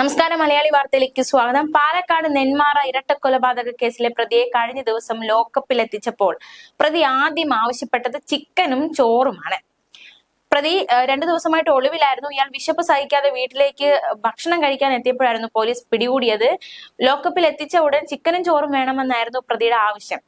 നമസ്കാരം മലയാളി വാർത്തയിലേക്ക് സ്വാഗതം. പാലക്കാട് നെന്മാറ ഇരട്ട കൊലപാതക കേസിലെ പ്രതിയെ കഴിഞ്ഞ ദിവസം ലോക്കപ്പിൽ എത്തിച്ചപ്പോൾ പ്രതി ആദ്യം ആവശ്യപ്പെട്ടത് ചിക്കനും ചോറുമാണ്. പ്രതി രണ്ടു ദിവസമായിട്ട് ഒളിവിലായിരുന്നു. ഇയാൾ വിശപ്പ് സഹിക്കാതെ വീട്ടിലേക്ക് ഭക്ഷണം കഴിക്കാൻ എത്തിയപ്പോഴായിരുന്നു പോലീസ് പിടികൂടിയത്. ലോക്കപ്പിൽ എത്തിച്ച ഉടൻ ചിക്കനും ചോറും വേണമെന്നായിരുന്നു പ്രതിയുടെ ആവശ്യം.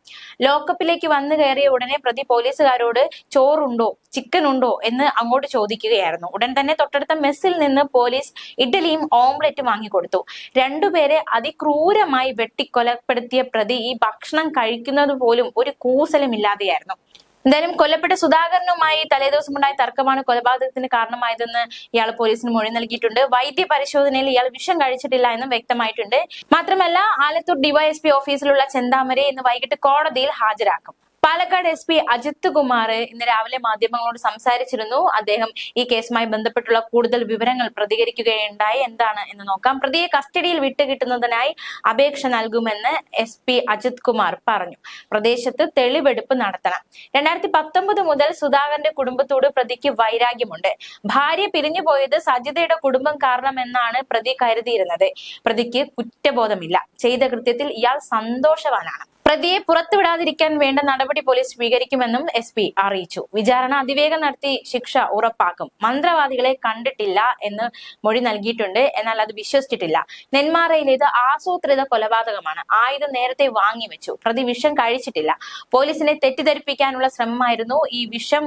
ലോക്കപ്പിലേക്ക് വന്നു കയറിയ ഉടനെ പ്രതി പോലീസുകാരോട് ചോറുണ്ടോ? ചിക്കൻ ഉണ്ടോ എന്ന് അങ്ങോട്ട് ചോദിക്കുകയായിരുന്നു. ഉടൻ തന്നെ തൊട്ടടുത്ത മെസ്സിൽ നിന്ന് പോലീസ് ഇഡ്ഡലിയും ഓംലെറ്റും വാങ്ങിക്കൊടുത്തു. രണ്ടുപേരെ അതിക്രൂരമായി വെട്ടിക്കൊലപ്പെടുത്തിയ പ്രതി ഈ ഭക്ഷണം കഴിക്കുന്നത് പോലും ഒരു കൂസലും ഇല്ലാതെയായിരുന്നു എന്തായാലും കൊല്ലപ്പെട്ട സുധാകരനുമായി തലേദിവസം ഉണ്ടായ തർക്കമാണ് കൊലപാതകത്തിന് കാരണമായതെന്ന് ഇയാൾ പോലീസിന് മൊഴി നൽകിയിട്ടുണ്ട്. വൈദ്യ പരിശോധനയിൽ ഇയാൾ വിഷം കഴിച്ചിട്ടില്ല എന്നും വ്യക്തമായിട്ടുണ്ട്. മാത്രമല്ല ആലത്തൂർ ഡിവൈഎസ്പി ഓഫീസിലുള്ള ചെന്താമരെ ഇന്ന് വൈകിട്ട് കോടതിയിൽ ഹാജരാക്കും. പാലക്കാട് എസ് പി അജിത് കുമാർ ഇന്ന് രാവിലെ മാധ്യമങ്ങളോട് സംസാരിച്ചിരുന്നു. അദ്ദേഹം ഈ കേസുമായി ബന്ധപ്പെട്ടുള്ള കൂടുതൽ വിവരങ്ങൾ പ്രതികരിക്കുകയുണ്ടായി. എന്താണ് എന്ന് നോക്കാം. പ്രതിയെ കസ്റ്റഡിയിൽ വിട്ടുകിട്ടുന്നതിനായി അപേക്ഷ നൽകുമെന്ന് എസ് പി അജിത് കുമാർ പറഞ്ഞു. പ്രദേശത്ത് തെളിവെടുപ്പ് നടത്തണം. രണ്ടായിരത്തി പത്തൊമ്പത് മുതൽ സുധാകരന്റെ കുടുംബത്തോട് പ്രതിക്ക് വൈരാഗ്യമുണ്ട്. ഭാര്യ പിരിഞ്ഞു പോയത് സജിതയുടെ കുടുംബം കാരണമെന്നാണ് പ്രതി കരുതിയിരുന്നത്. പ്രതിക്ക് കുറ്റബോധമില്ല. ചെയ്ത കൃത്യത്തിൽ ഇയാൾ സന്തോഷവാനാണ്. പ്രതിയെ പുറത്തുവിടാതിരിക്കാൻ വേണ്ട നടപടി പോലീസ് സ്വീകരിക്കുമെന്നും എസ് പി അറിയിച്ചു. വിചാരണ അതിവേഗം നടത്തി ശിക്ഷ ഉറപ്പാക്കും. മന്ത്രവാദികളെ കണ്ടിട്ടില്ല എന്ന് മൊഴി നൽകിയിട്ടുണ്ട്. എന്നാൽ അത് വിശ്വസിച്ചിട്ടില്ല. നെന്മാറയിലേത് ആസൂത്രിത കൊലപാതകമാണ്. ആയുധം നേരത്തെ വാങ്ങിവെച്ചു പ്രതി വിഷം കഴിച്ചിട്ടില്ല. പോലീസിനെ തെറ്റിദ്ധരിപ്പിക്കാനുള്ള ശ്രമമായിരുന്നു. ഈ വിഷം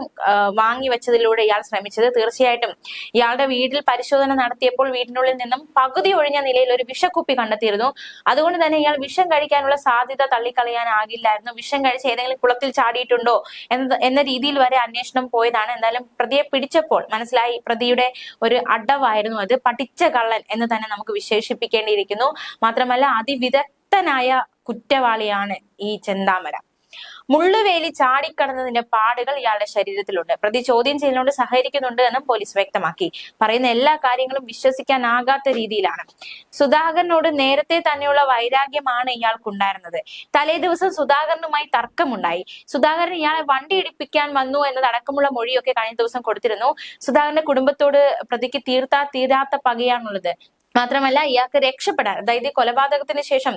വാങ്ങി വാങ്ങിവെച്ചതിലൂടെ ഇയാൾ ശ്രമിച്ചത്. തീർച്ചയായിട്ടും ഇയാളുടെ വീട്ടിൽ പരിശോധന നടത്തിയപ്പോൾ വീടിനുള്ളിൽ നിന്നും പകുതി ഒഴിഞ്ഞ നിലയിൽ ഒരു വിഷക്കുപ്പി കണ്ടെത്തിയിരുന്നു. അതുകൊണ്ട് തന്നെ ഇയാൾ വിഷം കഴിക്കാനുള്ള സാധ്യത തള്ളിക്കളയാനാകില്ലായിരുന്നു വിഷം കഴിച്ച് ഏതെങ്കിലും കുളത്തിൽ ചാടിയിട്ടുണ്ടോ എന്ന എന്ന രീതിയിൽ വരെ അന്വേഷണം പോയതാണ്. എന്തായാലും പ്രതിയെ പിടിച്ചപ്പോൾ മനസ്സിലായി പ്രതിയുടെ ഒരു അടവായിരുന്നു അത്. പഠിച്ച കള്ളൻ എന്ന് തന്നെ നമുക്ക് വിശേഷിപ്പിക്കേണ്ടിയിരിക്കുന്നു. മാത്രമല്ല അതിവിദഗ്ധനായ കുറ്റവാളിയാണ് ഈ ചെന്താമര. മുള്ളുവേലി ചാടിക്കടന്നതിന്റെ പാടുകൾ ഇയാളുടെ ശരീരത്തിലുണ്ട്. പ്രതി ചോദ്യം ചെയ്യലിനോട് സഹകരിക്കുന്നുണ്ട് എന്നും പോലീസ് വ്യക്തമാക്കി. പറയുന്ന എല്ലാ കാര്യങ്ങളും വിശ്വസിക്കാനാകാത്ത രീതിയിലാണ്. സുധാകരനോട് നേരത്തെ തന്നെയുള്ള വൈരാഗ്യമാണ് ഇയാൾക്കുണ്ടായിരുന്നത്. തലേ ദിവസം സുധാകരനുമായി തർക്കമുണ്ടായി. സുധാകരൻ ഇയാളെ വണ്ടി ഇടിപ്പിക്കാൻ വന്നു എന്നതടക്കമുള്ള മൊഴിയൊക്കെ കഴിഞ്ഞ ദിവസം കൊടുത്തിരുന്നു. സുധാകരന്റെ കുടുംബത്തോട് പ്രതിക്ക് തീർത്താ തീരാത്ത പകയാണുള്ളത്. മാത്രമല്ല ഇയാൾക്ക് രക്ഷപ്പെടാൻ അതായത് കൊലപാതകത്തിന് ശേഷം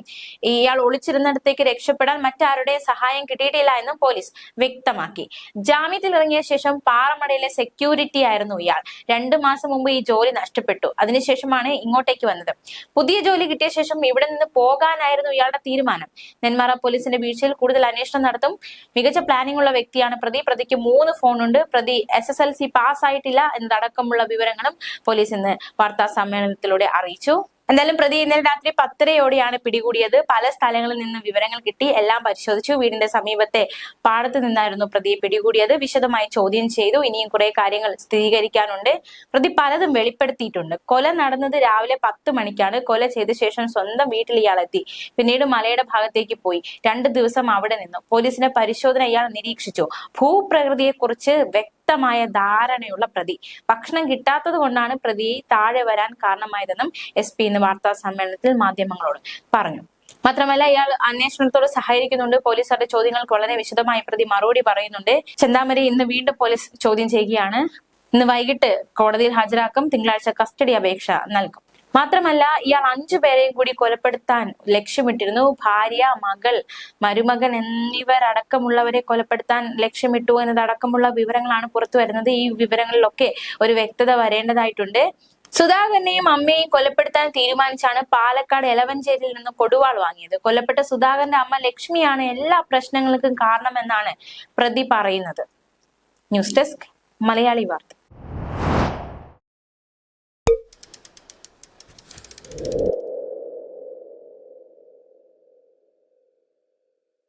ഇയാൾ ഒളിച്ചിരുന്നിടത്തേക്ക് രക്ഷപ്പെടാൻ മറ്റാരുടെ സഹായം കിട്ടിയിട്ടില്ല എന്നും പോലീസ് വ്യക്തമാക്കി. ജാമ്യത്തിൽ ഇറങ്ങിയ ശേഷം പാറമടയിലെ സെക്യൂരിറ്റി ആയിരുന്നു ഇയാൾ. രണ്ടു മാസം മുമ്പ് ഈ ജോലി നഷ്ടപ്പെട്ടു. അതിനുശേഷമാണ് ഇങ്ങോട്ടേക്ക് വന്നത്. പുതിയ ജോലി കിട്ടിയ ശേഷം ഇവിടെ നിന്ന് പോകാനായിരുന്നു ഇയാളുടെ തീരുമാനം. നെന്മാറ പോലീസിന്റെ വീഴ്ചയിൽ കൂടുതൽ അന്വേഷണം നടത്തും. മികച്ച പ്ലാനിംഗ് ഉള്ള വ്യക്തിയാണ് പ്രതി. പ്രതിക്ക് മൂന്ന് ഫോണുണ്ട് പ്രതി എസ് എസ് എൽ സി പാസ്സായിട്ടില്ല എന്നതടക്കമുള്ള വിവരങ്ങളും പോലീസ് ഇന്ന് വാർത്താ സമ്മേളനത്തിലൂടെ അറിയിച്ചു എന്തായാലും പ്രതി ഇന്നലെ രാത്രി പത്തരയോടെയാണ് പിടികൂടിയത്. പല സ്ഥലങ്ങളിൽ നിന്നും വിവരങ്ങൾ കിട്ടി. എല്ലാം പരിശോധിച്ചു. വീടിന്റെ സമീപത്തെ പാടത്ത് നിന്നായിരുന്നു പ്രതിയെ പിടികൂടിയത്. വിശദമായി ചോദ്യം ചെയ്തു. ഇനിയും കുറെ കാര്യങ്ങൾ സ്ഥിരീകരിക്കാനുണ്ട്. പ്രതി പലതും വെളിപ്പെടുത്തിയിട്ടുണ്ട്. കൊല നടന്നത് രാവിലെ പത്ത് മണിക്കാണ്. കൊല ചെയ്ത ശേഷം സ്വന്തം വീട്ടിൽ ഇയാൾ എത്തി. പിന്നീട് മലയുടെ ഭാഗത്തേക്ക് പോയി. രണ്ട് ദിവസം അവിടെ നിന്നു. പോലീസിന്റെ പരിശോധന ഇയാൾ നിരീക്ഷിച്ചു. ഭൂപ്രകൃതിയെക്കുറിച്ച് വ്യക്തമായ ധാരണയുള്ള പ്രതി. ഭക്ഷണം കിട്ടാത്തത് കൊണ്ടാണ് പ്രതി താഴെ വരാൻ കാരണമായതെന്നും എസ് പി ഇന്ന് വാർത്താ സമ്മേളനത്തിൽ മാധ്യമങ്ങളോട് പറഞ്ഞു. മാത്രമല്ല ഇയാൾ അന്വേഷണത്തോട് സഹകരിക്കുന്നുണ്ട്. പോലീസുകാരുടെ ചോദ്യങ്ങൾക്ക് വളരെ വിശദമായി പ്രതി മറുപടി പറയുന്നുണ്ട്. ചെന്താമരി ഇന്ന് വീണ്ടും പോലീസ് ചോദ്യം ചെയ്യുകയാണ്. ഇന്ന് വൈകിട്ട് കോടതിയിൽ ഹാജരാക്കും. തിങ്കളാഴ്ച കസ്റ്റഡി അപേക്ഷ നൽകും. മാത്രമല്ല ഇയാൾ അഞ്ചു പേരെയും കൂടി കൊലപ്പെടുത്താൻ ലക്ഷ്യമിട്ടിരുന്നു. ഭാര്യ മകൾ മരുമകൻ എന്നിവരടക്കമുള്ളവരെ കൊലപ്പെടുത്താൻ ലക്ഷ്യമിട്ടു എന്നതടക്കമുള്ള വിവരങ്ങളാണ് പുറത്തു വരുന്നത്. ഈ വിവരങ്ങളിലൊക്കെ ഒരു വ്യക്തത വരേണ്ടതായിട്ടുണ്ട്. സുധാകരനെയും അമ്മയെയും കൊലപ്പെടുത്താൻ തീരുമാനിച്ചാണ് പാലക്കാട് എലവഞ്ചേരിയിൽ നിന്ന് കൊടുവാൾ വാങ്ങിയത്. കൊല്ലപ്പെട്ട സുധാകരന്റെ അമ്മ ലക്ഷ്മിയാണ് എല്ലാ പ്രശ്നങ്ങൾക്കും കാരണമെന്നാണ് പ്രതി പറയുന്നത്. ന്യൂസ് ഡെസ്ക് മലയാളി വാർത്ത.